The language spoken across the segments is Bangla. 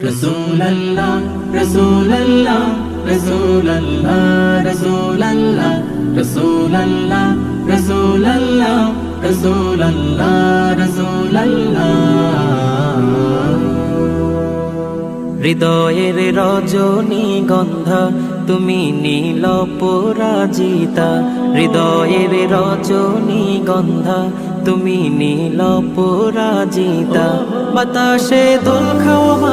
رسول الله رسول الله رسول الله رسول الله رسول الله رسول الله رسول الله رسول الله হৃদয়ের রজনী গন্ধা তুমি নীল পরাজিতা হৃদয়ের রজনী গন্ধা তুমি নীল পরাজিতা বাতাসে দোল খাওয়া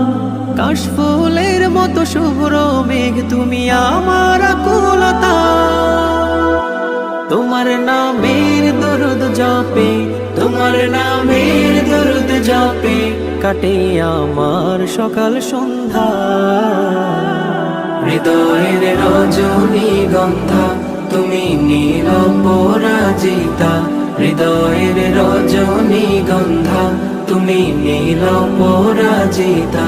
কাশফুলের মতো শুভ্র মেঘ, তুমি আমার আকুলতা। তোমার নামের দরুদ জপে, তোমার নামের দরুদ জপে, কাটে আমার সকাল সন্ধ্যা। হৃদয়ের রজনী গন্ধা, তুমি নীল পরাজিতা হৃদয়ের রজনী গন্ধা, তুমি নীল পরাজিতা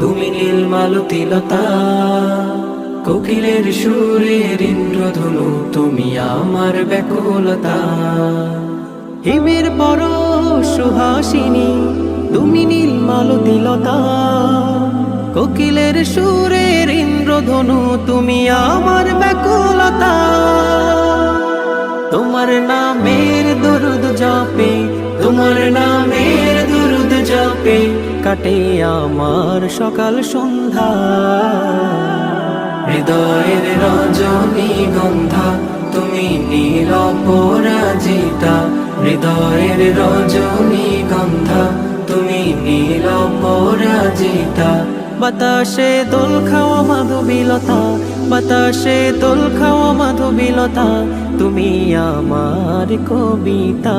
তুমি নীলমালতিলতা কোকিলের সুরের ইন্দ্রধনু তুমি আমার ব্যাকুলতা। হিমের পর সুহাসিনী, তুমি নীল মালতিলতা কোকিলের সুরের ইন্দ্রধনু তুমি আমার ব্যাকুলতা কাটে আমার সকাল সন্ধ্যা। হৃদয়ের রজনী গন্ধা, তুমি নীল পরাজিতা হৃদয়ের রজনী গন্ধা, তুমি নীল পরাজিতা বাতাসে দোল খাওয়া মাধুবিলতা, বাতাসে দোল খাওয়া মাধুবিলতা, তুমি আমার কবিতা।